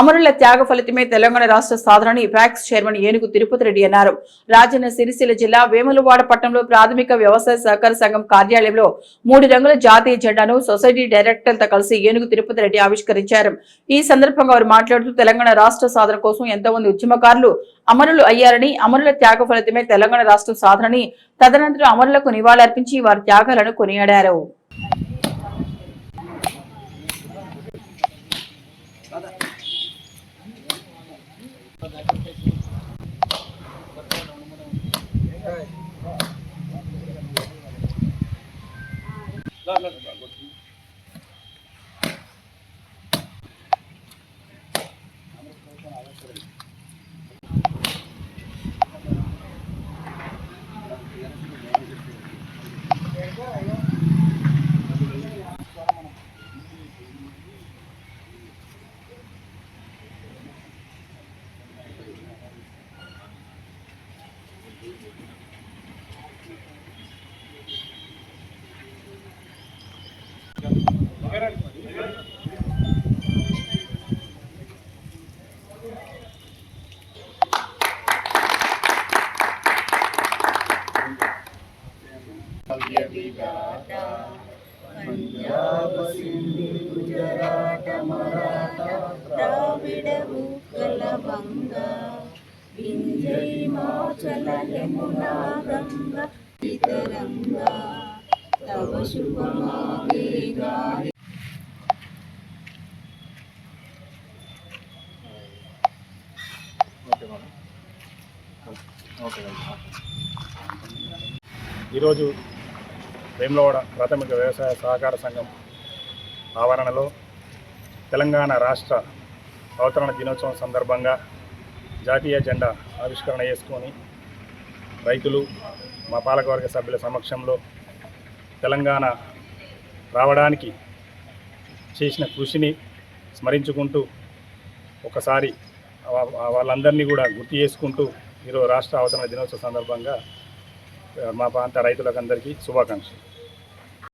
అమరుల త్యాగ ఫలితమే తెలంగాణ రాష్ట్ర సాధనని ప్యాక్స్ చైర్మన్ ఏనుగు తిరుపతి రెడ్డి అన్నారు. రాజన్న సిరిసిల్ల జిల్లా వేములవాడ పట్టణంలో ప్రాథమిక వ్యవసాయ సహకార సంఘం కార్యాలయంలో మూడు రంగుల జాతీయ జెండాను సొసైటీ డైరెక్టర్లతో కలిసి ఏనుగు తిరుపతి రెడ్డి ఆవిష్కరించారు. ఈ సందర్భంగా వారు మాట్లాడుతూ తెలంగాణ రాష్ట్ర సాధన కోసం ఎంతో మంది ఉద్యమకారులు అమరులు అయ్యారని అమరుల త్యాగ ఫలితమే తెలంగాణ రాష్ట్ర సాధనని తదనంతరం అమరులకు నివాళులర్పించి వారి త్యాగాలను కొనియాడారు. Thank you. ద్రావిడ ఉత్కల వంగ వింజై మాచల యమునా గంగ ఇతరంగా తవ శుభమావేగా ఈరోజు వేములవాడ ప్రాథమిక వ్యవసాయ సహకార సంఘం ఆవరణలో తెలంగాణ రాష్ట్ర అవతరణ దినోత్సవం సందర్భంగా జాతీయ జెండా ఆవిష్కరణ చేసుకొని రైతులు మా పాలకవర్గ సభ్యుల సమక్షంలో తెలంగాణ రావడానికి చేసిన కృషిని స్మరించుకుంటూ ఒకసారి వాళ్ళందరినీ కూడా గుర్తు చేసుకుంటూ ఈరోజు రాష్ట్ర అవతరణ దినోత్సవ సందర్భంగా మా ప్రాంత రైతులకు అందరికీ శుభాకాంక్షలు.